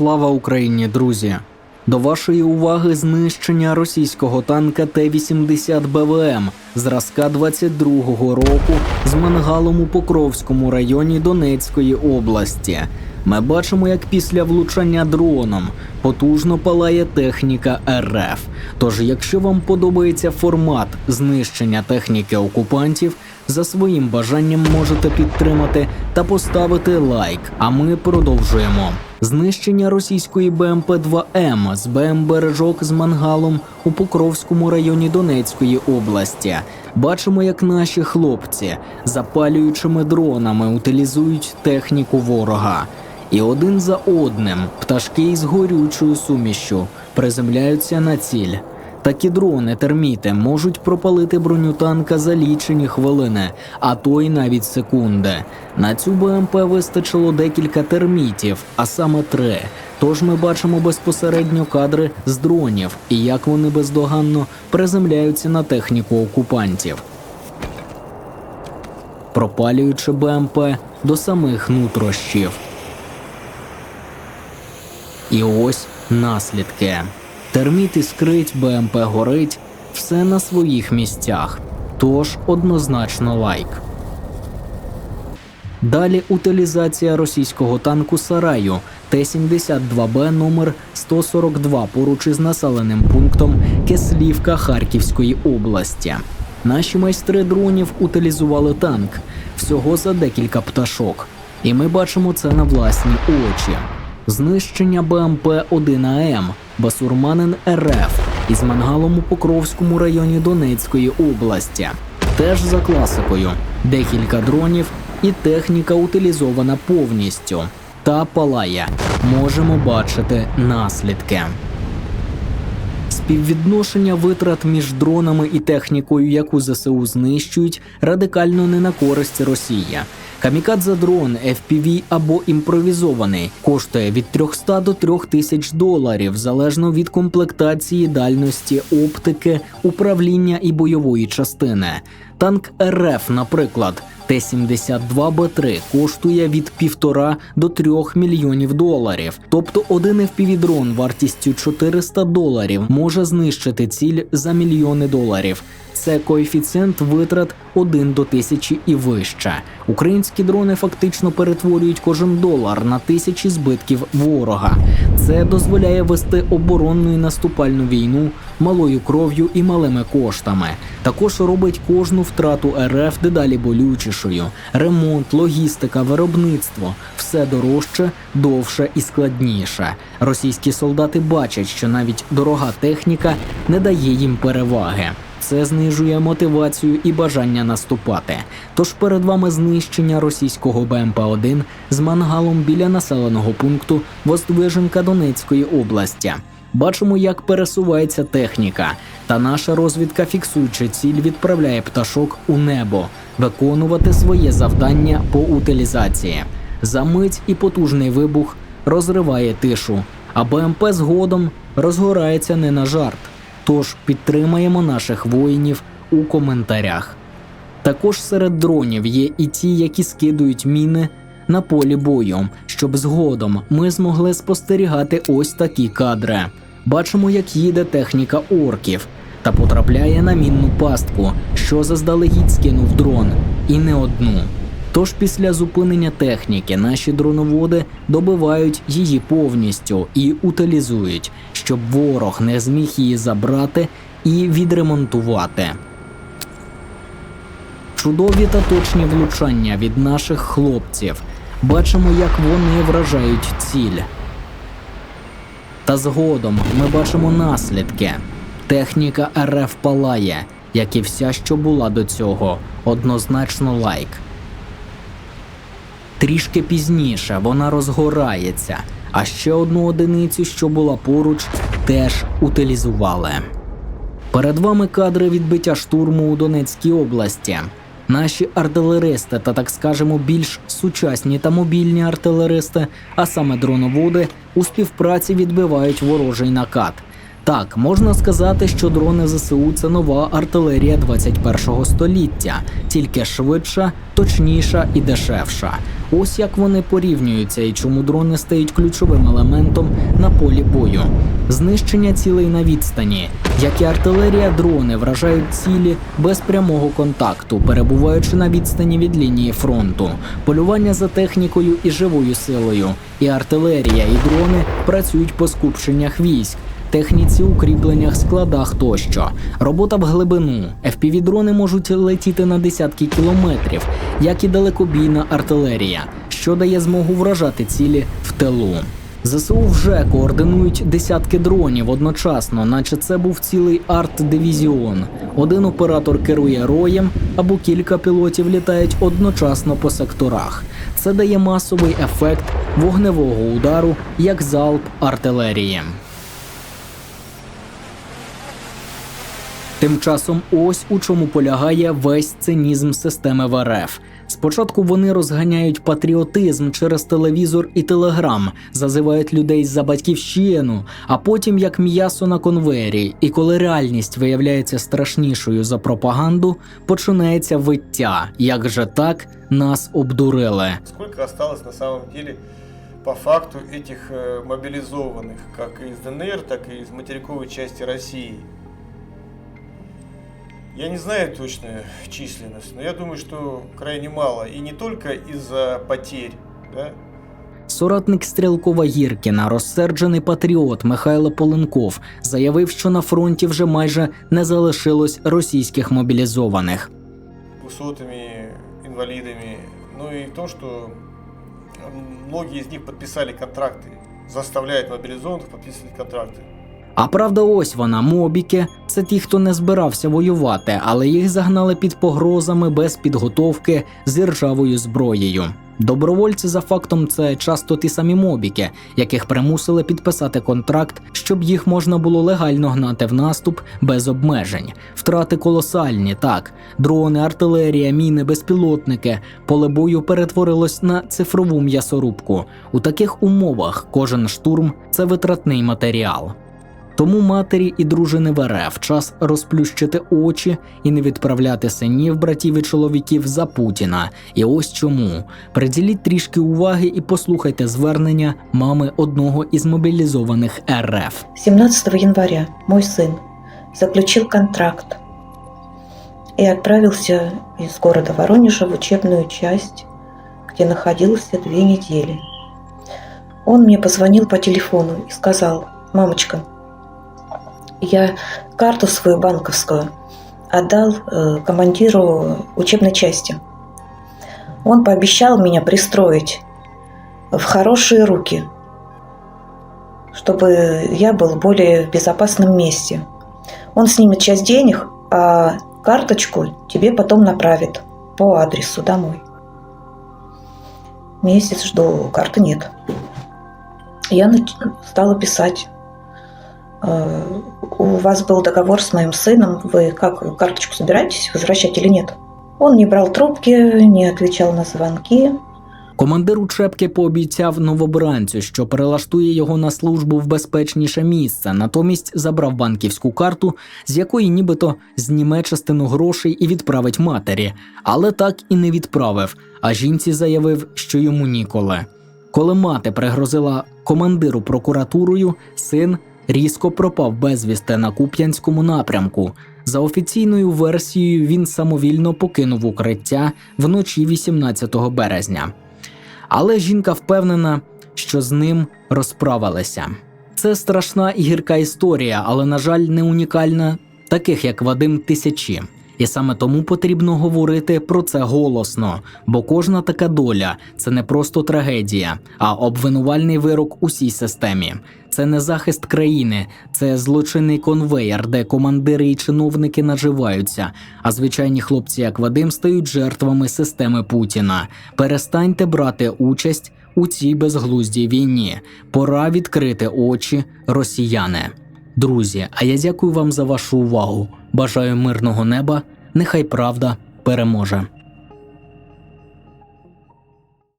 Слава Україні, друзі! До вашої уваги знищення російського танка Т-80 БВМ зразка 22-го року з мангалом у Покровському районі Донецької області. Ми бачимо, як після влучання дроном потужно палає техніка РФ. Тож, якщо вам подобається формат знищення техніки окупантів, за своїм бажанням можете підтримати та поставити лайк. А ми продовжуємо. Знищення російської БМП-2М з БМ-бережок з мангалом у Покровському районі Донецької області. Бачимо, як наші хлопці запалюючими дронами утилізують техніку ворога. І один за одним пташки із горючою сумішю приземляються на ціль. Такі дрони терміти можуть пропалити броню танка за лічені хвилини, а то й навіть секунди. На цю БМП вистачило декілька термітів, а саме три. Тож ми бачимо безпосередньо кадри з дронів і як вони бездоганно приземляються на техніку окупантів. Пропалюючи БМП до самих нутрощів. І ось наслідки. Терміт іскрить, БМП горить, все на своїх місцях. Тож однозначно лайк. Далі утилізація російського танку Сараю Т-72Б номер 142 поруч із населеним пунктом Кеслівка Харківської області. Наші майстри дронів утилізували танк всього за декілька пташок. І ми бачимо це на власні очі. Знищення БМП-1АМ Басурманин РФ із мангалом у Покровському районі Донецької області. Теж за класикою. Декілька дронів і техніка утилізована повністю. Та палає. Можемо бачити наслідки. Співвідношення витрат між дронами і технікою, яку ЗСУ знищують, радикально не на користь Росії. Камікадзе дрон FPV або імпровізований коштує від 300 до 3000 доларів залежно від комплектації, дальності, оптики, управління і бойової частини. Танк РФ, наприклад, Т-72Б3 коштує від 1,5 до 3 мільйонів доларів. Тобто один FPV-дрон вартістю 400 доларів може знищити ціль за мільйони доларів. Це коефіцієнт витрат 1 до тисячі і вище. Українські дрони фактично перетворюють кожен долар на тисячі збитків ворога. Це дозволяє вести оборонну і наступальну війну малою кров'ю і малими коштами. Також робить кожну втрату РФ дедалі болючішою. Ремонт, логістика, виробництво все дорожче, довше і складніше. Російські солдати бачать, що навіть дорога техніка не дає їм переваги. Це знижує мотивацію і бажання наступати. Тож перед вами знищення російського БМП-1 з мангалом біля населеного пункту Воздвиженка Донецької області. Бачимо, як пересувається техніка, та наша розвідка, фіксуючи ціль, відправляє пташок у небо виконувати своє завдання по утилізації. За мить і потужний вибух розриває тишу, а БМП згодом розгорається не на жарт. Тож підтримаємо наших воїнів у коментарях. Також серед дронів є і ті, які скидують міни на полі бою, щоб згодом ми змогли спостерігати ось такі кадри. Бачимо, як їде техніка орків та потрапляє на мінну пастку, що заздалегідь скинув дрон, і не одну. Тож після зупинення техніки наші дроноводи добивають її повністю і утилізують, щоб ворог не зміг її забрати і відремонтувати. Чудові та точні влучання від наших хлопців. Бачимо, як вони вражають ціль. Та згодом ми бачимо наслідки. Техніка РФ палає, як і вся, що була до цього. Однозначно лайк. Трішки пізніше вона розгорається, а ще одну одиницю, що була поруч, теж утилізували. Перед вами кадри відбиття штурму у Донецькій області. Наші артилеристи та, так скажемо, більш сучасні та мобільні артилеристи, а саме дроноводи, у співпраці відбивають ворожий накат. Так, можна сказати, що дрони ЗСУ це нова артилерія 21-го століття, тільки швидша, точніша і дешевша. Ось як вони порівнюються і чому дрони стають ключовим елементом на полі бою. Знищення цілей на відстані, як і артилерія, дрони вражають цілі без прямого контакту, перебуваючи на відстані від лінії фронту, полювання за технікою і живою силою. І артилерія, і дрони працюють по скупченнях військ техніці, укріпленнях, складах тощо. Робота в глибину. FPV-дрони можуть летіти на десятки кілометрів, як і далекобійна артилерія, що дає змогу вражати цілі в тилу. ЗСУ вже координують десятки дронів одночасно, наче це був цілий арт-дивізіон. Один оператор керує роєм або кілька пілотів літають одночасно по секторах. Це дає масовий ефект вогневого удару як залп артилерії. Тим часом ось у чому полягає весь цинізм системи в РФ. Спочатку вони розганяють патріотизм через телевізор і телеграм, зазивають людей за батьківщину, а потім як м'ясо на конвейері. І коли реальність виявляється страшнішою за пропаганду, починається виття. Як же так нас обдурили? Сколько осталось на самом деле по факту этих э, мобилизованных, как из ДНР, так и из материковой части России? Я не знаю точную численность, но я думаю, что крайне мало. И не только из-за потерь, да, Соратник Стрілкова Гіркіна, розсерджений патріот Михайло Поленков, заявив, що на фронті вже майже не залишилось російських мобілізованих. высотами, инвалидами. Ну и то, что многие из них подписали контракты, заставляют мобилизованных подписывать контракты. А правда, ось вона, мобіки. це ті, хто не збирався воювати, але їх загнали під погрозами без підготовки з іржавою зброєю. Добровольці за фактом це часто ті самі мобіки, яких примусили підписати контракт, щоб їх можна було легально гнати в наступ без обмежень. Втрати колосальні, так, дрони, артилерія, міни, безпілотники. Поле бою перетворилось на цифрову м'ясорубку. У таких умовах кожен штурм це витратний матеріал. Тому матері і дружини в час розплющити очі і не відправляти синів, братів і чоловіків за Путіна. І ось чому. Приділіть трішки уваги і послухайте звернення мами одного із мобілізованих РФ. 17 января мой сын заключил контракт и отправился из города Воронежа в учебную часть, где находился две недели. Он мне позвонил по телефону и сказал, мамочка, я карту свою банковскую отдал э, командиру учебной части. Он пообещал меня пристроить в хорошие руки, чтобы я был более в безопасном месте. Он снимет часть денег, а карточку тебе потом направит по адресу домой. Месяц жду, карты нет. Я стала писать. «Э, У вас был договор с моим сыном, вы как карточку собираетесь возвращать или нет? Он не брал трубки, не отвечал на звонки. Командир учебки пообіцяв новобранцю, що перелаштує його на службу в безпечніше місце. Натомість забрав банківську карту, з якої нібито зніме частину грошей і відправить матері, але так і не відправив. А жінці заявив, що йому ніколи. Коли мати пригрозила командиру прокуратурою, син різко пропав безвісти на Куп'янському напрямку. За офіційною версією, він самовільно покинув укриття вночі 18 березня. Але жінка впевнена, що з ним розправилися. Це страшна і гірка історія, але, на жаль, не унікальна, таких як Вадим тисячі. І саме тому потрібно говорити про це голосно, бо кожна така доля це не просто трагедія, а обвинувальний вирок усій системі. Це не захист країни, це злочинний конвеєр, де командири і чиновники наживаються, а звичайні хлопці, як Вадим, стають жертвами системи Путіна. Перестаньте брати участь у цій безглуздій війні. Пора відкрити очі, росіяни. Друзі, а я дякую вам за вашу увагу. Бажаю мирного неба. Нехай правда переможе.